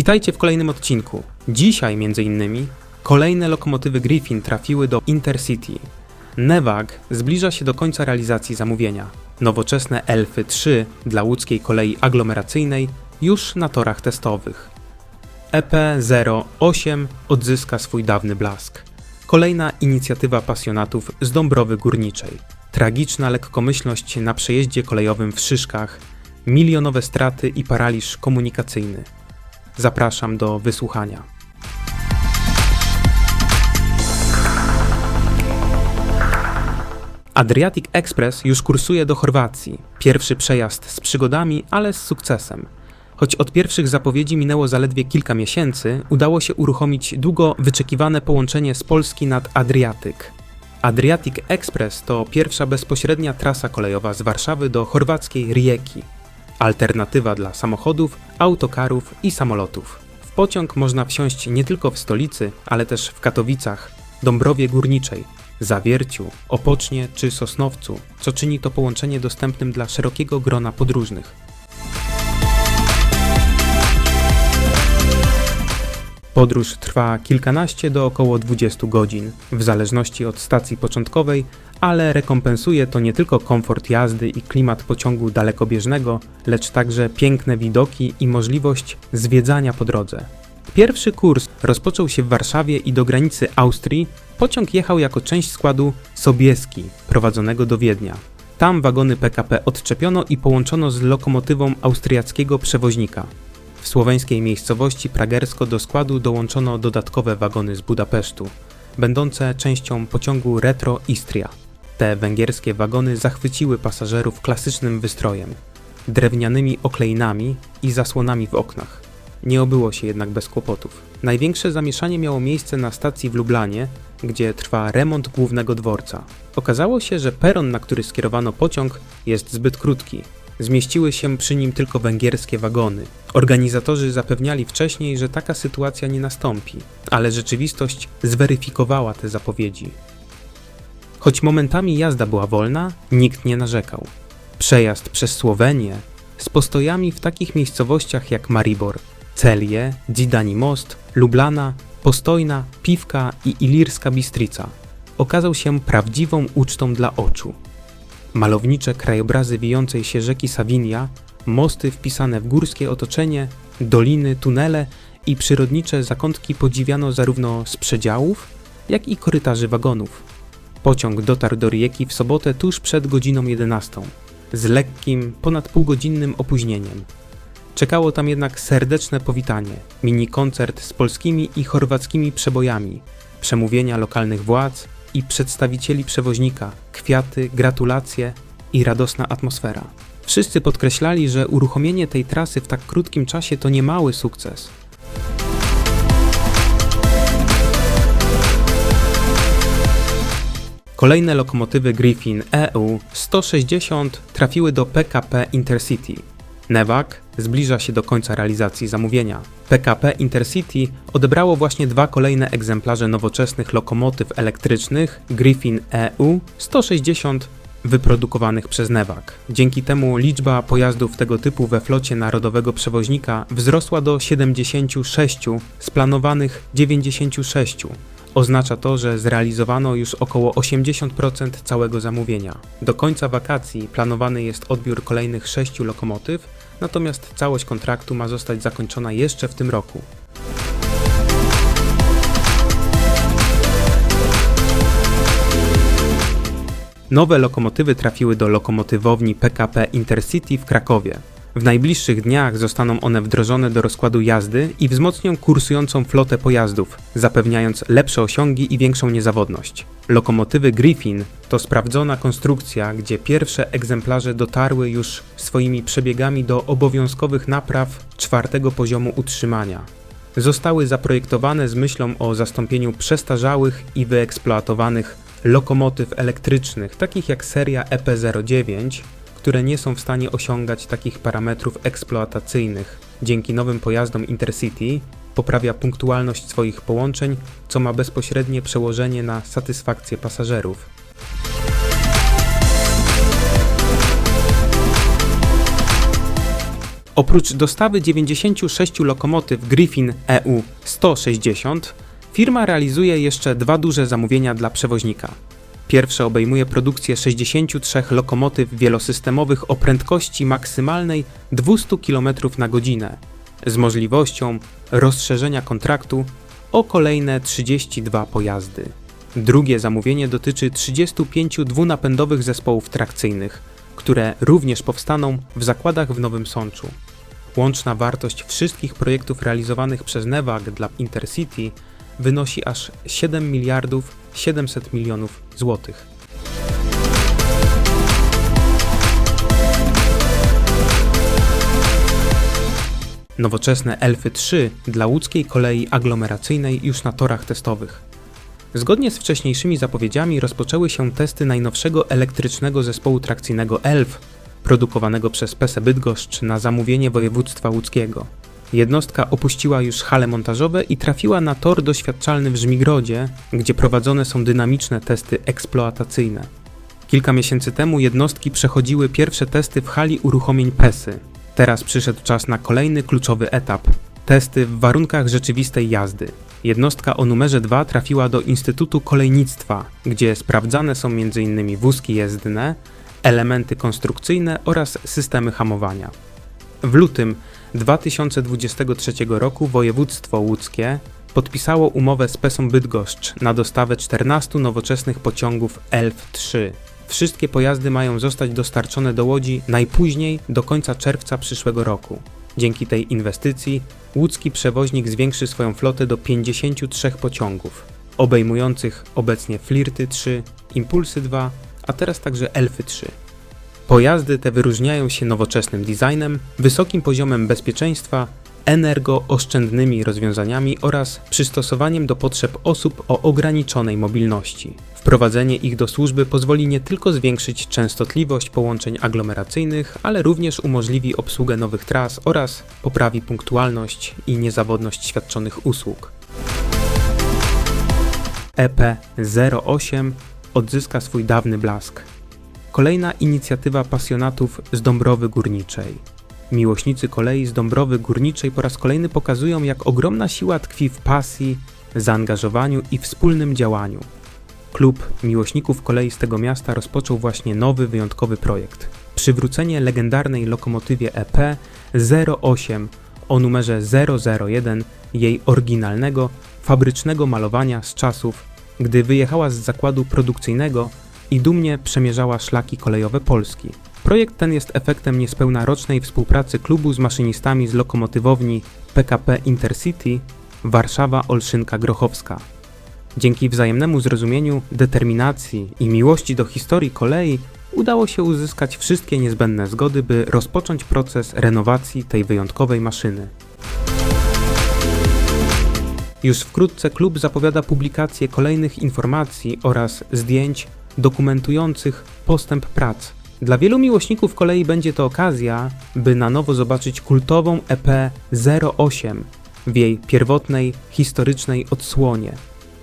Witajcie w kolejnym odcinku. Dzisiaj między innymi kolejne lokomotywy Griffin trafiły do Intercity. Nevag zbliża się do końca realizacji zamówienia. Nowoczesne Elfy 3 dla łódzkiej kolei aglomeracyjnej już na torach testowych. E EP08 odzyska swój dawny blask. Kolejna inicjatywa pasjonatów z Dąbrowy Górniczej. Tragiczna lekkomyślność na przejeździe kolejowym w Szyszkach, milionowe straty i paraliż komunikacyjny. Zapraszam do wysłuchania. Adriatic Express już kursuje do Chorwacji. Pierwszy przejazd z przygodami, ale z sukcesem. Choć od pierwszych zapowiedzi minęło zaledwie kilka miesięcy, udało się uruchomić długo wyczekiwane połączenie z Polski nad Adriatyk. Adriatic Express to pierwsza bezpośrednia trasa kolejowa z Warszawy do chorwackiej Rijeki. Alternatywa dla samochodów, autokarów i samolotów. W pociąg można wsiąść nie tylko w stolicy, ale też w Katowicach, Dąbrowie Górniczej, Zawierciu, Opocznie czy Sosnowcu, co czyni to połączenie dostępnym dla szerokiego grona podróżnych. Podróż trwa kilkanaście do około 20 godzin, w zależności od stacji początkowej, ale rekompensuje to nie tylko komfort jazdy i klimat pociągu dalekobieżnego, lecz także piękne widoki i możliwość zwiedzania po drodze. Pierwszy kurs rozpoczął się w Warszawie i do granicy Austrii pociąg jechał jako część składu Sobieski, prowadzonego do Wiednia. Tam wagony PKP odczepiono i połączono z lokomotywą austriackiego przewoźnika. W słoweńskiej miejscowości Pragersko do składu dołączono dodatkowe wagony z Budapesztu, będące częścią pociągu Retro Istria. Te węgierskie wagony zachwyciły pasażerów klasycznym wystrojem, drewnianymi oklejnami i zasłonami w oknach. Nie obyło się jednak bez kłopotów. Największe zamieszanie miało miejsce na stacji w Lublanie, gdzie trwa remont głównego dworca. Okazało się, że peron, na który skierowano pociąg, jest zbyt krótki. Zmieściły się przy nim tylko węgierskie wagony. Organizatorzy zapewniali wcześniej, że taka sytuacja nie nastąpi, ale rzeczywistość zweryfikowała te zapowiedzi. Choć momentami jazda była wolna, nikt nie narzekał. Przejazd przez Słowenię z postojami w takich miejscowościach jak Maribor, Celie, Dzidani Most, Lublana, Postojna, Piwka i Ilirska Bistrica okazał się prawdziwą ucztą dla oczu. Malownicze krajobrazy wijącej się rzeki Sawinia, mosty wpisane w górskie otoczenie, doliny, tunele i przyrodnicze zakątki podziwiano zarówno z przedziałów, jak i korytarzy wagonów. Pociąg dotarł do Rijeki w sobotę tuż przed godziną 11, z lekkim, ponad półgodzinnym opóźnieniem. Czekało tam jednak serdeczne powitanie, mini koncert z polskimi i chorwackimi przebojami, przemówienia lokalnych władz i przedstawicieli przewoźnika, kwiaty, gratulacje i radosna atmosfera. Wszyscy podkreślali, że uruchomienie tej trasy w tak krótkim czasie to niemały sukces. Kolejne lokomotywy Griffin EU 160 trafiły do PKP Intercity. Nevak zbliża się do końca realizacji zamówienia. PKP Intercity odebrało właśnie dwa kolejne egzemplarze nowoczesnych lokomotyw elektrycznych Griffin EU 160 wyprodukowanych przez Nevak. Dzięki temu liczba pojazdów tego typu we flocie narodowego przewoźnika wzrosła do 76 z planowanych 96. Oznacza to, że zrealizowano już około 80% całego zamówienia. Do końca wakacji planowany jest odbiór kolejnych sześciu lokomotyw, natomiast całość kontraktu ma zostać zakończona jeszcze w tym roku. Nowe lokomotywy trafiły do lokomotywowni PKP Intercity w Krakowie. W najbliższych dniach zostaną one wdrożone do rozkładu jazdy i wzmocnią kursującą flotę pojazdów, zapewniając lepsze osiągi i większą niezawodność. Lokomotywy Griffin to sprawdzona konstrukcja, gdzie pierwsze egzemplarze dotarły już swoimi przebiegami do obowiązkowych napraw czwartego poziomu utrzymania. Zostały zaprojektowane z myślą o zastąpieniu przestarzałych i wyeksploatowanych lokomotyw elektrycznych, takich jak seria E EP09, które nie są w stanie osiągać takich parametrów eksploatacyjnych. Dzięki nowym pojazdom Intercity poprawia punktualność swoich połączeń, co ma bezpośrednie przełożenie na satysfakcję pasażerów. Oprócz dostawy 96 lokomotyw Griffin EU 160, firma realizuje jeszcze dwa duże zamówienia dla przewoźnika. Pierwsze obejmuje produkcję 63 lokomotyw wielosystemowych o prędkości maksymalnej 200 km na godzinę, z możliwością rozszerzenia kontraktu o kolejne 32 pojazdy. Drugie zamówienie dotyczy 35 dwunapędowych zespołów trakcyjnych, które również powstaną w zakładach w Nowym Sączu. Łączna wartość wszystkich projektów realizowanych przez Newag dla Intercity wynosi aż 7 miliardów 700 milionów złotych. Nowoczesne Elfy 3 dla łódzkiej kolei aglomeracyjnej już na torach testowych. Zgodnie z wcześniejszymi zapowiedziami rozpoczęły się testy najnowszego elektrycznego zespołu trakcyjnego ELF, produkowanego przez PSE Bydgoszcz na zamówienie województwa łódzkiego. Jednostka opuściła już hale montażowe i trafiła na tor doświadczalny w Żmigrodzie, gdzie prowadzone są dynamiczne testy eksploatacyjne. Kilka miesięcy temu jednostki przechodziły pierwsze testy w hali uruchomień PESY. Teraz przyszedł czas na kolejny kluczowy etap testy w warunkach rzeczywistej jazdy. Jednostka o numerze 2 trafiła do Instytutu Kolejnictwa, gdzie sprawdzane są m.in. wózki jezdne, elementy konstrukcyjne oraz systemy hamowania. W lutym 2023 roku województwo łódzkie podpisało umowę z Pesą Bydgoszcz na dostawę 14 nowoczesnych pociągów ELF-3. Wszystkie pojazdy mają zostać dostarczone do Łodzi najpóźniej do końca czerwca przyszłego roku. Dzięki tej inwestycji łódzki przewoźnik zwiększy swoją flotę do 53 pociągów, obejmujących obecnie Flirty 3, Impulsy 2, a teraz także Elfy 3. Pojazdy te wyróżniają się nowoczesnym designem, wysokim poziomem bezpieczeństwa, energooszczędnymi rozwiązaniami oraz przystosowaniem do potrzeb osób o ograniczonej mobilności. Wprowadzenie ich do służby pozwoli nie tylko zwiększyć częstotliwość połączeń aglomeracyjnych, ale również umożliwi obsługę nowych tras oraz poprawi punktualność i niezawodność świadczonych usług. E EP08 odzyska swój dawny blask. Kolejna inicjatywa pasjonatów z Dąbrowy Górniczej. Miłośnicy kolei z Dąbrowy Górniczej po raz kolejny pokazują, jak ogromna siła tkwi w pasji, zaangażowaniu i wspólnym działaniu. Klub miłośników kolei z tego miasta rozpoczął właśnie nowy, wyjątkowy projekt. Przywrócenie legendarnej lokomotywie EP 08 o numerze 001 jej oryginalnego, fabrycznego malowania z czasów, gdy wyjechała z zakładu produkcyjnego i dumnie przemierzała szlaki kolejowe Polski. Projekt ten jest efektem niespełna rocznej współpracy klubu z maszynistami z lokomotywowni PKP Intercity Warszawa-Olszynka-Grochowska. Dzięki wzajemnemu zrozumieniu, determinacji i miłości do historii kolei udało się uzyskać wszystkie niezbędne zgody, by rozpocząć proces renowacji tej wyjątkowej maszyny. Już wkrótce klub zapowiada publikację kolejnych informacji oraz zdjęć dokumentujących postęp prac. Dla wielu miłośników kolei będzie to okazja, by na nowo zobaczyć kultową EP 08 w jej pierwotnej, historycznej odsłonie,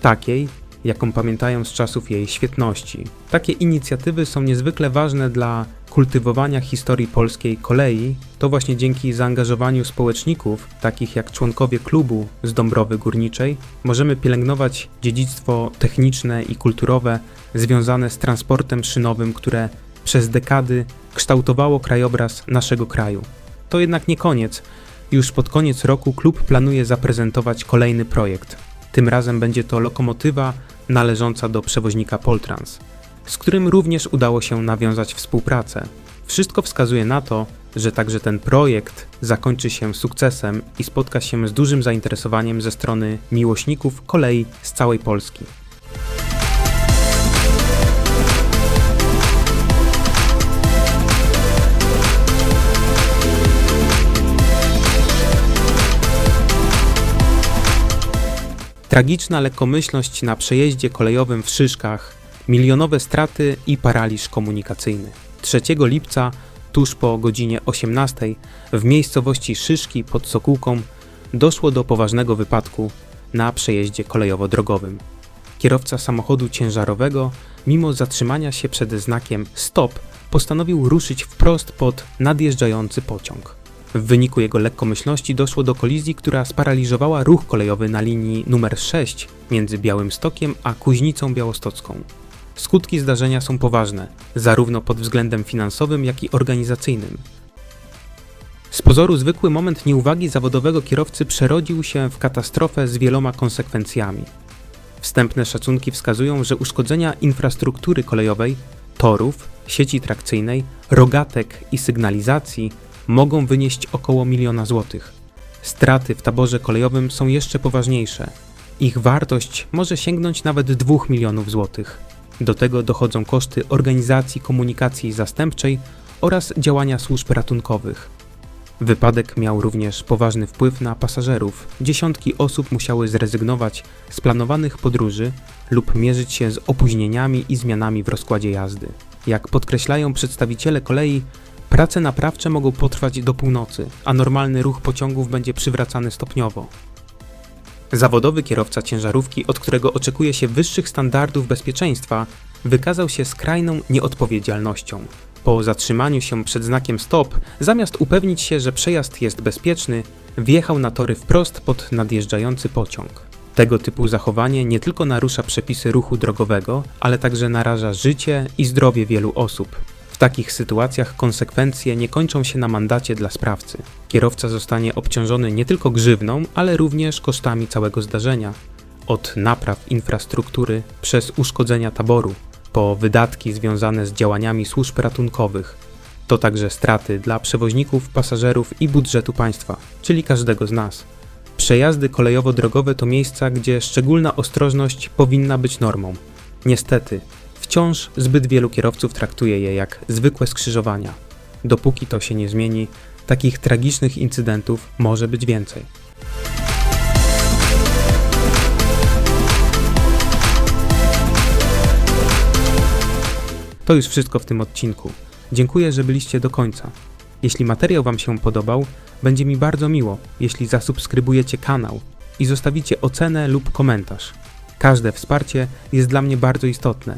takiej, jaką pamiętają z czasów jej świetności. Takie inicjatywy są niezwykle ważne dla kultywowania historii polskiej kolei, to właśnie dzięki zaangażowaniu społeczników, takich jak członkowie klubu z Dąbrowy Górniczej, możemy pielęgnować dziedzictwo techniczne i kulturowe związane z transportem szynowym, które przez dekady kształtowało krajobraz naszego kraju. To jednak nie koniec. Już pod koniec roku klub planuje zaprezentować kolejny projekt. Tym razem będzie to lokomotywa należąca do przewoźnika Poltrans, z którym również udało się nawiązać współpracę. Wszystko wskazuje na to, że także ten projekt zakończy się sukcesem i spotka się z dużym zainteresowaniem ze strony miłośników kolei z całej Polski. Tragiczna lekkomyślność na przejeździe kolejowym w Szyszkach, milionowe straty i paraliż komunikacyjny. 3 lipca, tuż po godzinie 18, w miejscowości Szyszki pod Sokółką doszło do poważnego wypadku na przejeździe kolejowo-drogowym. Kierowca samochodu ciężarowego, mimo zatrzymania się przed znakiem stop, postanowił ruszyć wprost pod nadjeżdżający pociąg. W wyniku jego lekkomyślności doszło do kolizji, która sparaliżowała ruch kolejowy na linii numer 6 między Białymstokiem a Kuźnicą Białostocką. Skutki zdarzenia są poważne, zarówno pod względem finansowym, jak i organizacyjnym. Z pozoru zwykły moment nieuwagi zawodowego kierowcy przerodził się w katastrofę z wieloma konsekwencjami. Wstępne szacunki wskazują, że uszkodzenia infrastruktury kolejowej, torów, sieci trakcyjnej, rogatek i sygnalizacji mogą wynieść około miliona złotych. Straty w taborze kolejowym są jeszcze poważniejsze. Ich wartość może sięgnąć nawet 2 milionów złotych. Do tego dochodzą koszty organizacji komunikacji zastępczej oraz działania służb ratunkowych. Wypadek miał również poważny wpływ na pasażerów. Dziesiątki osób musiały zrezygnować z planowanych podróży lub mierzyć się z opóźnieniami i zmianami w rozkładzie jazdy. Jak podkreślają przedstawiciele kolei, prace naprawcze mogą potrwać do północy, a normalny ruch pociągów będzie przywracany stopniowo. Zawodowy kierowca ciężarówki, od którego oczekuje się wyższych standardów bezpieczeństwa, wykazał się skrajną nieodpowiedzialnością. Po zatrzymaniu się przed znakiem stop, zamiast upewnić się, że przejazd jest bezpieczny, wjechał na tory wprost pod nadjeżdżający pociąg. Tego typu zachowanie nie tylko narusza przepisy ruchu drogowego, ale także naraża życie i zdrowie wielu osób. W takich sytuacjach konsekwencje nie kończą się na mandacie dla sprawcy. Kierowca zostanie obciążony nie tylko grzywną, ale również kosztami całego zdarzenia. Od napraw infrastruktury przez uszkodzenia taboru, po wydatki związane z działaniami służb ratunkowych. To także straty dla przewoźników, pasażerów i budżetu państwa, czyli każdego z nas. Przejazdy kolejowo-drogowe to miejsca, gdzie szczególna ostrożność powinna być normą. Niestety, wciąż zbyt wielu kierowców traktuje je jak zwykłe skrzyżowania. Dopóki to się nie zmieni, takich tragicznych incydentów może być więcej. To już wszystko w tym odcinku. Dziękuję, że byliście do końca. Jeśli materiał Wam się podobał, będzie mi bardzo miło, jeśli zasubskrybujecie kanał i zostawicie ocenę lub komentarz. Każde wsparcie jest dla mnie bardzo istotne.